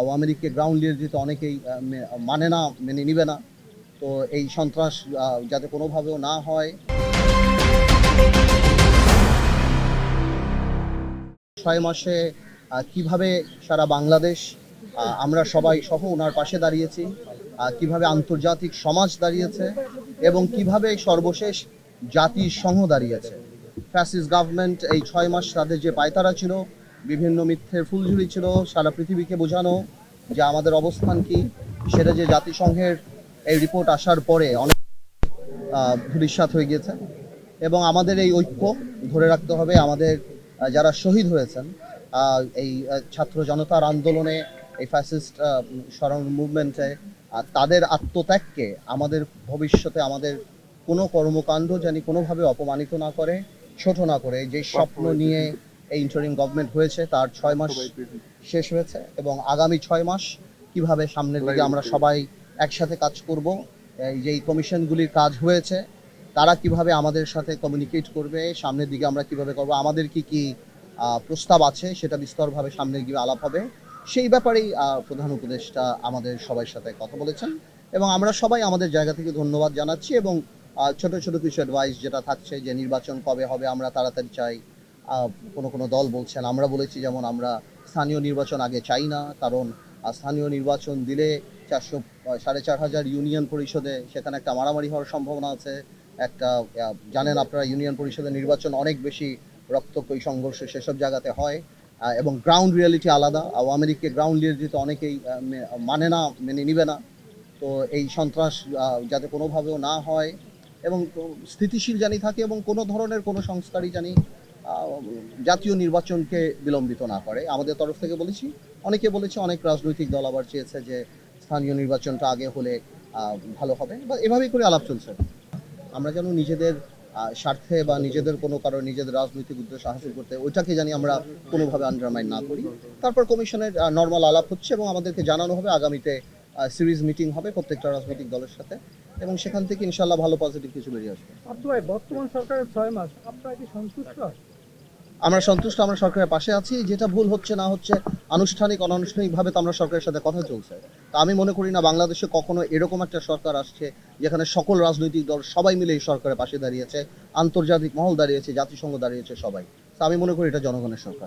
আওয়ামী লীগকে গ্রাউন্ড নিয়োজিত অনেকেই মানে না, মেনে নিবে না, তো এই সন্ত্রাস যাতে কোনোভাবেও না হয়। ছয় মাসে কীভাবে সারা বাংলাদেশ আমরা সবাই সহ ওনার পাশে দাঁড়িয়েছি কীভাবে আন্তর্জাতিক সমাজ দাঁড়িয়েছে, এবং কীভাবে সর্বশেষ জাতিসংঘ দাঁড়িয়েছে। ফ্যাসিস্ট গভর্নমেন্ট এই ছয় মাস তাদের যে পায়তারা ছিল বিভিন্ন মিথ্যের ফুলঝুরি ছিল সারা পৃথিবীকে বোঝানো যে আমাদের অবস্থান কি। সেটা যে জাতিসংঘের এই রিপোর্ট আসার পরে অনেক আহ, হয়ে গিয়েছে। এবং আমাদের এই ঐক্য ধরে রাখতে হবে আমাদের যারা শহীদ হয়েছেন এই ছাত্র জনতার আন্দোলনে এই ফ্যাসিস্ট স্মরণ মুভমেন্টে তাদের আত্মত্যাগকে আমাদের ভবিষ্যতে আমাদের কোনো কর্মকাণ্ড জানি কোনোভাবে অপমানিত না করে ছোট না করে যে স্বপ্ন নিয়ে এই ইন্টারিম গভর্নমেন্ট হয়েছে তার ছয় মাস শেষ হয়েছে এবং আগামী ছয় মাস কীভাবে সামনের দিকে আমরা সবাই একসাথে কাজ করব এই যে এই কমিশনগুলির কাজ হয়েছে তারা কীভাবে আমাদের সাথে কমিউনিকেট করবে সামনের দিকে আমরা কীভাবে করব আমাদের কি কি প্রস্তাব আছে সেটা বিস্তরভাবে সামনে গিয়ে আলাপ হবে। সেই ব্যাপারেই প্রধান উপদেষ্টা আমাদের সবার সাথে কথা বলেছেন এবং আমরা সবাই আমাদের জায়গা থেকে ধন্যবাদ জানাচ্ছি এবং ছোট ছোট কিছু অ্যাডভাইস যেটা থাকছে যে নির্বাচন কবে হবে আমরা তাড়াতাড়ি চাই। কোনো কোনো দল বলছেন, আমরা বলেছি যেমন আমরা স্থানীয় নির্বাচন আগে চাই না, কারণ স্থানীয় নির্বাচন দিলে চারশো সাড়ে চার হাজার ইউনিয়ন পরিষদে সেখানে একটা মারামারি হওয়ার সম্ভাবনা আছে। একটা জানেন আপনারা, ইউনিয়ন পরিষদের নির্বাচন অনেক বেশি রক্তক্ষয়ী সংঘর্ষ সেসব জায়গাতে হয় এবং গ্রাউন্ড রিয়ালিটি আলাদা। আওয়ামী লীগকে গ্রাউন্ড রিয়ালিটি অনেকেই মানে না, মেনে নিবে না। তো এই সন্ত্রাস যাতে কোনোভাবেও না হয়, এবং স্থিতিশীল জানি থাকে এবং কোনো ধরনের কোনো সংস্কারই জানি জাতীয় নির্বাচনকে বিলম্বিত না করে। আমাদের তরফ থেকে বলেছি, অনেকে বলেছে অনেক রাজনৈতিক দল আবার চেয়েছে যে স্থানীয় নির্বাচনটা আগে হলে ভালো হবে, বা এভাবেই করে আলাপ চলছে। আমরা যেন নিজেদের স্বার্থে বা নিজেদের কোনো কারও নিজেদের রাজনৈতিক উদ্দেশ্য হাসিল করতে ওইটাকে জানি আমরা কোনোভাবে আন্ডারমাইন না করি। তারপর কমিশনের নর্মাল আলাপ হচ্ছে এবং আমাদেরকে জানানো হবে, আগামীতে সিরিজ মিটিং হবে প্রত্যেকটা রাজনৈতিক দলের সাথে এবং সেখান থেকে ইনশাল্লাহ ভালো পজিটিভ কিছু বেরিয়ে আসবে। বর্তমান সরকারের ছয় মাস, আপনারা কি সন্তুষ্ট? আমরা সন্তুষ্ট, আমরা সরকারের পাশে আছি। যেটা ভুল হচ্ছে না হচ্ছে, আনুষ্ঠানিক, অনানুষ্ঠানিকভাবে তো আমরা সরকারের সাথে কথা চলছে। তা আমি মনে করি না বাংলাদেশে কখনো এরকম একটা সরকার আসছে, যেখানে সকল রাজনৈতিক দল সবাই মিলে এই সরকারের পাশে দাঁড়িয়েছে, আন্তর্জাতিক মহল দাঁড়িয়েছে, জাতিসংঘ দাঁড়িয়েছে সবাই। তা আমি মনে করি এটা জনগণের সরকার।